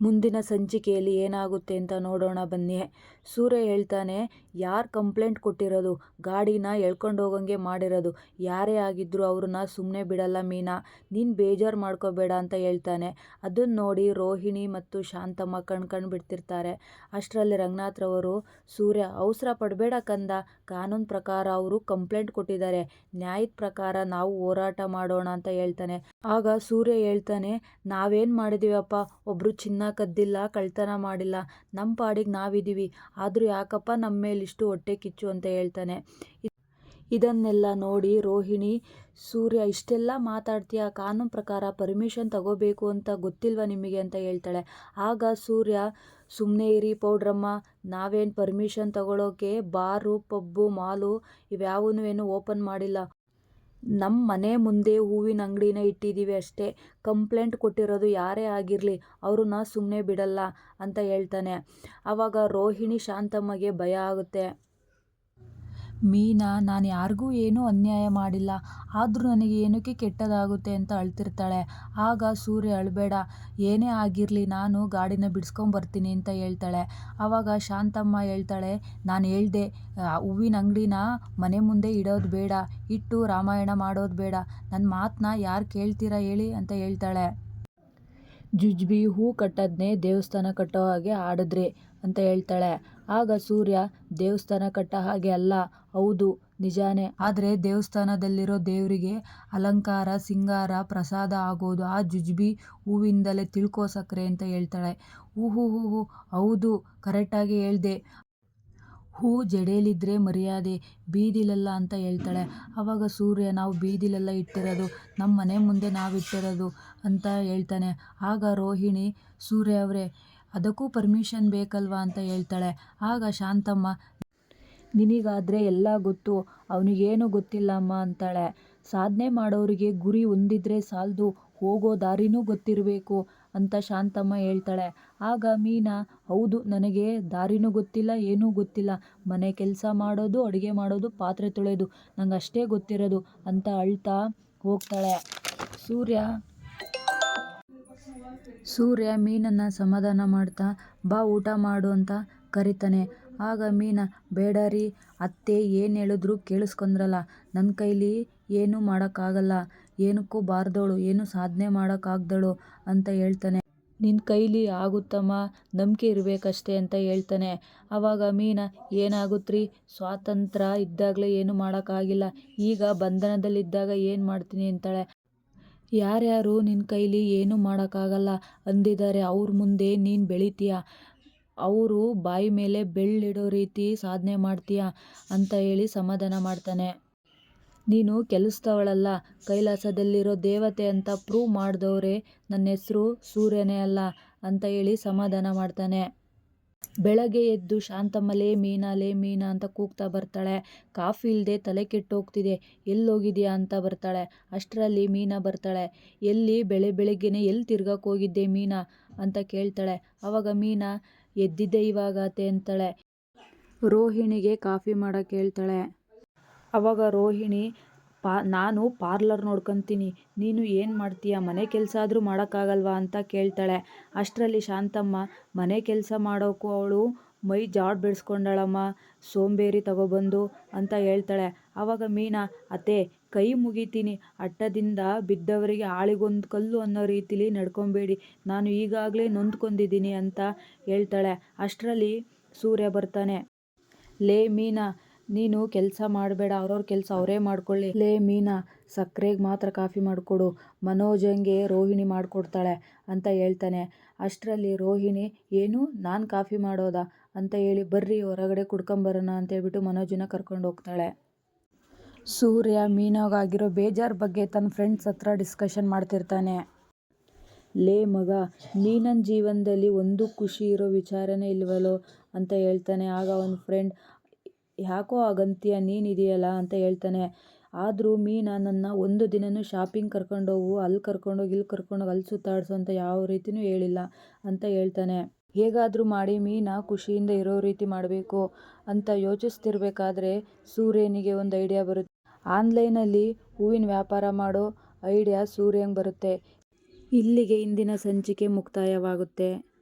ಮುಂದಿನ ಸಂಚಿಕೆಯಲ್ಲಿ ಏನಾಗುತ್ತೆ ಅಂತ ನೋಡೋಣ ಬನ್ನಿ. ಸೂರ್ಯ ಹೇಳ್ತಾನೆ, ಯಾರು ಕಂಪ್ಲೇಂಟ್ ಕೊಟ್ಟಿರೋದು? ಗಾಡಿನ ಎಳ್ಕೊಂಡು ಹೋಗಂಗೆ ಮಾಡಿರೋದು. ಯಾರೇ ಆಗಿದ್ರು ಅವ್ರನ್ನ ಸುಮ್ಮನೆ ಬಿಡಲ್ಲ ಮೀನಾ. ನೀನು ಬೇಜಾರು ಮಾಡ್ಕೋಬೇಡ ಅಂತ ಹೇಳ್ತಾನೆ. ಅದನ್ನು ನೋಡಿ ರೋಹಿಣಿ ಮತ್ತು ಶಾಂತಮ್ಮ ಕಣ್ಕಂಡು ಕಣ್ ಬಿಡ್ತಿರ್ತಾರೆ. ಅಷ್ಟರಲ್ಲಿ ರಂಗನಾಥ್ರವರು ಸೂರ್ಯ, ಅವಸರ ಪಡಬೇಡ ಕಂದ. ಕಾನೂನು ಪ್ರಕಾರ ಅವರು ಕಂಪ್ಲೇಂಟ್ ಕೊಟ್ಟಿದ್ದಾರೆ. ನ್ಯಾಯದ ಪ್ರಕಾರ ನಾವು ಹೋರಾಟ ಮಾಡೋಣ ಅಂತ ಹೇಳ್ತಾನೆ. ಆಗ ಸೂರ್ಯ ಹೇಳ್ತಾನೆ, ನಾವೇನು ಮಾಡಿದೀವಪ್ಪ? ಒಬ್ಬರು ಚಿನ್ನ ಕದ್ದಿಲ್ಲ ಕಳ್ತನ ಮಾಡಿಲ್ಲ. ನಮ್ಮ ಪಾಡಿಗೆ ನಾವಿದ್ದೀವಿ ಆದರೂ ಯಾಕಪ್ಪ ನಮ್ಮ ಮೇಲೆ ಇಷ್ಟು ಹೊಟ್ಟೆ ಕಿಚ್ಚು ಅಂತ ಹೇಳ್ತಾನೆ. ಇದನ್ನೆಲ್ಲ ನೋಡಿ ರೋಹಿಣಿ, ಸೂರ್ಯ, ಇಷ್ಟೆಲ್ಲ ಮಾತಾಡ್ತೀಯ? ಕಾನೂನು ಪ್ರಕಾರ ಪರ್ಮಿಷನ್ ತಗೋಬೇಕು ಅಂತ ಗೊತ್ತಿಲ್ವಾ ನಿಮಗೆ ಅಂತ ಹೇಳ್ತಾಳೆ. ಆಗ ಸೂರ್ಯ ಸುಮ್ಮನೆ ಇರಿ ಪೌಡ್ರಮ್ಮ, ನಾವೇನು ಪರ್ಮಿಷನ್ ತಗೊಳ್ಳೋಕೆ ಬಾರು, ಪಬ್ಬು, ಮಾಲು ಇವ್ಯಾವೂ ಏನು ಓಪನ್ ಮಾಡಿಲ್ಲ. ನಮ್ಮ ಮನೆ ಮುಂದೆ ಹೂವಿನ ಅಂಗಡಿನ ಇಟ್ಟಿದ್ದೀವಿ ಅಷ್ಟೇ. ಕಂಪ್ಲೇಂಟ್ ಕೊಟ್ಟಿರೋದು ಯಾರೇ ಆಗಿರಲಿ, ಅವ್ರನ್ನ ಸುಮ್ಮನೆ ಬಿಡಲ್ಲ ಅಂತ ಹೇಳ್ತಾನೆ. ಆವಾಗ ರೋಹಿಣಿ ಶಾಂತಮ್ಮಗೆ ಭಯ ಆಗುತ್ತೆ. ಮೀನಾ, ನಾನು ಯಾರಿಗೂ ಏನೂ ಅನ್ಯಾಯ ಮಾಡಿಲ್ಲ. ಆದರೂ ನನಗೆ ಏನಕ್ಕೆ ಕೆಟ್ಟದಾಗುತ್ತೆ ಅಂತ ಅಳ್ತಿರ್ತಾಳೆ. ಆಗ ಸೂರ್ಯ ಅಳಬೇಡ. ಏನೇ ಆಗಿರಲಿ ನಾನು ಗಾಡಿನ ಬಿಡಿಸ್ಕೊಂಬರ್ತೀನಿ ಅಂತ ಹೇಳ್ತಾಳೆ. ಆವಾಗ ಶಾಂತಮ್ಮ ಹೇಳ್ತಾಳೆ, ನಾನು ಹೇಳ್ದೆ ಹೂವಿನ ಅಂಗಡಿನ ಮನೆ ಮುಂದೆ ಇಡೋದು ಬೇಡ. ಇಟ್ಟು ರಾಮಾಯಣ ಮಾಡೋದು ಬೇಡ. ನನ್ನ ಮಾತನ್ನ ಯಾರು ಕೇಳ್ತೀರಾ ಹೇಳಿ ಅಂತ ಹೇಳ್ತಾಳೆ. ಜುಜ್ಬಿ ಹೂ ಕಟ್ಟೋದನ್ನೇ ದೇವಸ್ಥಾನ ಕಟ್ಟೋ ಹಾಗೆ ಆಡಿದ್ರಿ ಅಂತ ಹೇಳ್ತಾಳೆ. ಆಗ ಸೂರ್ಯ, ದೇವಸ್ಥಾನ ಕಟ್ಟೋ ಹಾಗೆ ಅಲ್ಲ. ಹೌದು, ನಿಜಾನೇ. ಆದರೆ ದೇವಸ್ಥಾನದಲ್ಲಿರೋ ದೇವರಿಗೆ ಅಲಂಕಾರ, ಸಿಂಗಾರ, ಪ್ರಸಾದ ಆಗೋದು ಆ ಜುಜ್ಬಿ ಹೂವಿಂದಲೇ ತಿಳ್ಕೊ ಸಕ್ರೆ ಅಂತ ಹೇಳ್ತಾಳೆ. ಹೂ ಹೂ ಹೂ ಹೂ ಹೌದು ಕರೆಕ್ಟಾಗಿ ಹೇಳ್ದೆ. ಹೂ ಜಡೇಲಿದ್ರೆ ಮರ್ಯಾದೆ, ಬೀದಿಲಲ್ಲ ಅಂತ ಹೇಳ್ತಾಳೆ. ಆವಾಗ ಸೂರ್ಯ, ನಾವು ಬೀದಿಲೆಲ್ಲ ಇಟ್ಟಿರೋದು ನಮ್ಮ ಮನೆ ಮುಂದೆ ನಾವು ಇಟ್ಟಿರೋದು ಅಂತ ಹೇಳ್ತಾನೆ. ಆಗ ರೋಹಿಣಿ, ಸೂರ್ಯ ಅವರೇ, ಅದಕ್ಕೂ ಪರ್ಮಿಷನ್ ಬೇಕಲ್ವಾ ಅಂತ ಹೇಳ್ತಾಳೆ. ಆಗ ಶಾಂತಮ್ಮ ನಿನಗಾದರೆ ಎಲ್ಲ ಗೊತ್ತು, ಅವನಿಗೇನು ಗೊತ್ತಿಲ್ಲಮ್ಮ ಅಂತಾಳೆ. ಸಾಧನೆ ಮಾಡೋರಿಗೆ ಗುರಿ ಹೊಂದಿದ್ರೆ ಸಾಲದು ಹೋಗೋ ದಾರಿನೂ ಗೊತ್ತಿರಬೇಕು ಅಂತ ಶಾಂತಮ್ಮ ಹೇಳ್ತಾಳೆ. ಆಗ ಮೀನಾ, ಹೌದು, ನನಗೆ ದಾರಿನೂ ಗೊತ್ತಿಲ್ಲ, ಏನೂ ಗೊತ್ತಿಲ್ಲ. ಮನೆ ಕೆಲಸ ಮಾಡೋದು, ಅಡುಗೆ ಮಾಡೋದು, ಪಾತ್ರೆ ತೊಳೆಯೋದು ನಂಗೆ ಅಷ್ಟೇ ಗೊತ್ತಿರೋದು ಅಂತ ಅಳ್ತಾ ಹೋಗ್ತಾಳೆ. ಸೂರ್ಯ ಸೂರ್ಯ ಮೀನನ್ನು ಸಮಾಧಾನ ಮಾಡ್ತಾ, ಬಾ ಊಟ ಮಾಡು ಅಂತ ಕರಿತಾನೆ. ಆಗ ಮೀನ, ಬೇಡ ರೀ ಅತ್ತೆ ಏನು ಹೇಳಿದ್ರು ಕೇಳಿಸ್ಕೊಂಡ್ರಲ್ಲ ನನ್ನ ಕೈಲಿ ಏನೂ ಮಾಡೋಕ್ಕಾಗಲ್ಲ ಏನಕ್ಕೂ ಬಾರ್ದವಳು ಏನು ಸಾಧನೆ ಮಾಡೋಕ್ಕಾಗ್ದಳು ಅಂತ ಹೇಳ್ತಾನೆ. ನಿನ್ನ ಕೈಲಿ ಆಗುತ್ತಮ್ಮ ನಂಬಿಕೆ ಇರಬೇಕಷ್ಟೇ ಅಂತ ಹೇಳ್ತಾನೆ. ಆವಾಗ ಮೀನ ಏನಾಗುತ್ತ್ರಿ ಸ್ವಾತಂತ್ರ್ಯ ಇದ್ದಾಗಲೇ ಏನು ಮಾಡೋಕ್ಕಾಗಿಲ್ಲ. ಈಗ ಬಂಧನದಲ್ಲಿದ್ದಾಗ ಏನು ಮಾಡ್ತೀನಿ ಅಂತಾಳೆ. ಯಾರ್ಯಾರು ನಿನ್ನ ಕೈಲಿ ಏನೂ ಮಾಡೋಕ್ಕಾಗಲ್ಲ ಅಂದಿದ್ದಾರೆ ಅವ್ರ ಮುಂದೆ ನೀನು ಬೆಳಿತೀಯ. ಅವರು ಬಾಯಿ ಮೇಲೆ ಬೆಳ್ಳಿಡೋ ರೀತಿ ಸಾಧನೆ ಮಾಡ್ತೀಯ ಅಂತ ಹೇಳಿ ಸಮಾಧಾನ ಮಾಡ್ತಾನೆ. ನೀನು ಕೆಲಸದವಳಲ್ಲ, ಕೈಲಾಸದಲ್ಲಿರೋ ದೇವತೆ ಅಂತ ಪ್ರೂವ್ ಮಾಡಿದವ್ರೆ ನನ್ನ ಹೆಸರು ಸೂರ್ಯನೇ ಅಲ್ಲ ಅಂತ ಹೇಳಿ ಸಮಾಧಾನ ಮಾಡ್ತಾನೆ. ಬೆಳಗ್ಗೆ ಎದ್ದು ಶಾಂತಮ್ಮ ಲೇ ಮೀನಾ ಲೇ ಮೀನಾ ಅಂತ ಕೂಗ್ತಾ ಬರ್ತಾಳೆ. ಕಾಫಿ ಇಲ್ಲದೆ ತಲೆ ಕೆಟ್ಟೋಗ್ತಿದೆ ಎಲ್ಲೋಗಿದ್ಯಾ ಅಂತ ಬರ್ತಾಳೆ. ಅಷ್ಟರಲ್ಲಿ ಮೀನಾ ಬರ್ತಾಳೆ. ಎಲ್ಲಿ ಬೆಳೆ ಬೆಳಗ್ಗೆನೆ ಎಲ್ಲಿ ತಿರ್ಗಕ್ಕೆ ಹೋಗಿದ್ದೆ ಮೀನಾ ಅಂತ ಕೇಳ್ತಾಳೆ. ಆವಾಗ ಮೀನಾ ಎದ್ದಿದ್ದೆ ಇವಾಗ ಅತ್ತೆ ಅಂತಾಳೆ. ರೋಹಿಣಿಗೆ ಕಾಫಿ ಮಾಡಕ್ಕೆ ಹೇಳ್ತಾಳೆ. ಅವಾಗ ರೋಹಿಣಿ, ಪಾ, ನಾನು ಪಾರ್ಲರ್ ನೋಡ್ಕೊತೀನಿ. ನೀನು ಏನು ಮಾಡ್ತೀಯ? ಮನೆ ಕೆಲಸ ಆದರೂ ಮಾಡೋಕ್ಕಾಗಲ್ವಾ? ಅಂತ ಕೇಳ್ತಾಳೆ. ಅಷ್ಟರಲ್ಲಿ ಶಾಂತಮ್ಮ, ಮನೆ ಕೆಲಸ ಮಾಡೋಕ್ಕೂ ಅವಳು ಮೈ ಜಾಡ್ ಬೆಳೆಸ್ಕೊಂಡಳಮ್ಮ ಸೋಂಬೇರಿ ತಗೊಬಂದು, ಅಂತ ಹೇಳ್ತಾಳೆ. ಅವಾಗ ಮೀನಾ, ಅತ್ತೆ ಕೈ ಮುಗಿತೀನಿ. ಅಟ್ಟದಿಂದ ಬಿದ್ದವರಿಗೆ ಆಳಿಗೊಂದು ಕಲ್ಲು ಅನ್ನೋ ರೀತಿಲಿ ನಡ್ಕೊಬೇಡಿ. ನಾನು ಈಗಾಗಲೇ ನೊಂದ್ಕೊಂಡಿದ್ದೀನಿ ಅಂತ ಹೇಳ್ತಾಳೆ. ಅಷ್ಟರಲ್ಲಿ ಸೂರ್ಯ ಬರ್ತಾನೆ. ಲೇ ಮೀನಾ, ನೀನು ಕೆಲಸ ಮಾಡಬೇಡ. ಅವ್ರವ್ರ ಕೆಲಸ ಅವರೇ ಮಾಡ್ಕೊಳ್ಳಿ. ಲೇ ಮೀನಾ ಸಕ್ಕರೆಗೆ ಮಾತ್ರ ಕಾಫಿ ಮಾಡಿಕೊಡು. ಮನೋಜಂಗೆ ರೋಹಿಣಿ ಮಾಡಿಕೊಡ್ತಾಳೆ ಅಂತ ಹೇಳ್ತಾನೆ. ಅಷ್ಟರಲ್ಲಿ ರೋಹಿಣಿ, ಏನು? ನಾನು ಕಾಫಿ ಮಾಡೋದಾ? ಅಂತ ಹೇಳಿ ಬರ್ರಿ, ಹೊರಗಡೆ ಕುಡ್ಕೊಂಬರೋಣ ಅಂತ ಹೇಳ್ಬಿಟ್ಟು ಮನೋಜನ ಕರ್ಕೊಂಡು ಹೋಗ್ತಾಳೆ ಸೂರ್ಯ ಮೀನಾಗಾಗಿರೋ ಬೇಜಾರ್ ಬಗ್ಗೆ ತನ್ನ ಫ್ರೆಂಡ್ಸ್ ಹತ್ರ ಡಿಸ್ಕಷನ್ ಮಾಡ್ತಿರ್ತಾನೆ. ಲೇ ಮಗ, ಮೀನನ್ ಜೀವನದಲ್ಲಿ ಒಂದು ಖುಷಿ ಇರೋ ವಿಚಾರನೇ ಇಲ್ವಲ್ಲೋ ಅಂತ ಹೇಳ್ತಾನೆ. ಆಗ ಅವನ ಫ್ರೆಂಡ್, ಯಾಕೋ ಹಾಗಂತೀಯ ನೀನಿದೆಯಲ್ಲ ಅಂತ ಹೇಳ್ತಾನೆ. ಆದರೂ ಮೀನಾ, ನನ್ನ ಒಂದು ದಿನನೂ ಶಾಪಿಂಗ್ ಕರ್ಕೊಂಡೋಗು ಅಲ್ಲಿ ಕರ್ಕೊಂಡೋಗಿ ಇಲ್ಲಿ ಕರ್ಕೊಂಡೋಗಿ ಅಲ್ಲಿ ಸುತ್ತಾಡಿಸು ಅಂತ ಯಾವ ರೀತಿನೂ ಹೇಳಿಲ್ಲ ಅಂತ ಹೇಳ್ತಾನೆ. ಹೇಗಾದರೂ ಮಾಡಿ ಮೀನ ಖುಷಿಯಿಂದ ಇರೋ ರೀತಿ ಮಾಡಬೇಕು ಅಂತ ಯೋಚಿಸ್ತಿರ್ಬೇಕಾದ್ರೆ ಸೂರ್ಯನಿಗೆ ಒಂದು ಐಡಿಯಾ ಬರುತ್ತೆ. ಆನ್ಲೈನಲ್ಲಿ ಹೂವಿನ ವ್ಯಾಪಾರ ಮಾಡೋ ಐಡಿಯಾ ಸೂರ್ಯಂಗೆ ಬರುತ್ತೆ. ಇಲ್ಲಿಗೆ ಇಂದಿನ ಸಂಚಿಕೆ ಮುಕ್ತಾಯವಾಗುತ್ತೆ.